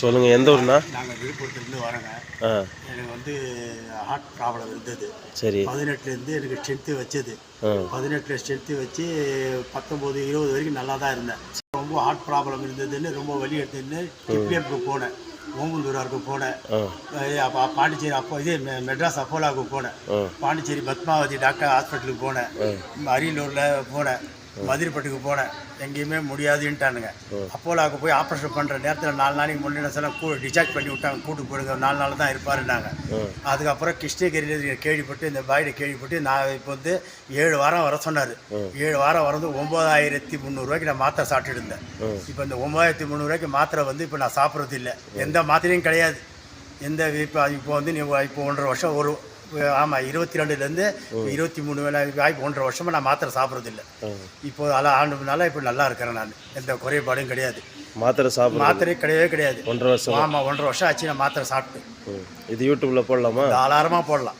சொல்லுங்கள் எந்த ஊர்ண்ணா? நாங்கள் விழுப்புரத்துலேருந்து வரோங்க. ஆ. எனக்கு வந்து ஹார்ட் ப்ராப்ளம் இருந்தது. சரி. பதினெட்டுலேருந்து எனக்கு ஸ்ட்ரென்த்து வச்சது. பதினெட்டில் ஸ்ட்ரென்த்து வச்சு பத்தொம்போது இருபது வரைக்கும் நல்லா தான் இருந்தேன். ரொம்ப ஹார்ட் ப்ராப்ளம் இருந்ததுன்னு ரொம்ப வலி எடுத்துன்னு டிப்ளியப்புக்கு போனேன். ஓமந்தூராருக்கு போனேன். அப்ப பாண்டிச்சேரி அப்போ இது மெட்ராஸ் அப்போலாவுக்கு போனேன். பாண்டிச்சேரி பத்மாவதி டாக்டர் ஹாஸ்பிட்டலுக்கு போனேன். அரியலூரில் போனேன். மதுரைப்பட்டுக்கு போனேன். எங்கேயுமே முடியாதுன்ட்டானுங்க. அப்போலாவுக்கு போய் ஆப்ரேஷன் பண்ணுற நேரத்தில் நாலு நாளைக்கு முன்னாடி கூ டிஸ்சார்ஜ் பண்ணி விட்டாங்க. கூட்டு போடுங்க. நாலு நாள் தான் இருப்பாருன்னாங்க. அதுக்கப்புறம் கிருஷ்ணகிரியில் கேள்விப்பட்டு இந்த பாய்டு கேள்விப்பட்டு நான் இப்போ வந்து ஏழு வாரம் வர சொன்னார். ஏழு வாரம் வரது ஒம்பதாயிரத்தி முந்நூறுரூவாய்க்கு நான் மாத்திரை சாப்பிட்டுட்டு இருந்தேன். இப்போ இந்த ஒம்பதாயிரத்தி முந்நூறுரூவாய்க்கு மாத்திரை வந்து இப்போ நான் சாப்பிட்றது இல்லை. எந்த மாத்திரையும் கிடையாது. எந்த இப்போ இப்போ வந்து நீ இப்போ ஒன்றரை வருஷம் ஒரு ஆமாம் இருபத்தி ரெண்டுலேருந்து இருபத்தி மூணு வேலை வாய்ப்பு ஒன்றரை வருஷமாக நான் மாத்திரை சாப்பிட்றதில்ல. இப்போ அதெல்லாம் ஆண்டுனால இப்போ நல்லா இருக்கிறேன் நான். எந்த குறைபாடும் கிடையாது. மாத்திரை சாப்பிட்றது? மாத்திரை கிடையவே கிடையாது. ஒன்றரை வருஷம்? ஆமாம் ஒன்றரை வருஷம் ஆச்சு நான் மாத்திரை சாப்பிட்டு இது யூடியூப்பில் போடலாமா? தாராளமாக போடலாம்.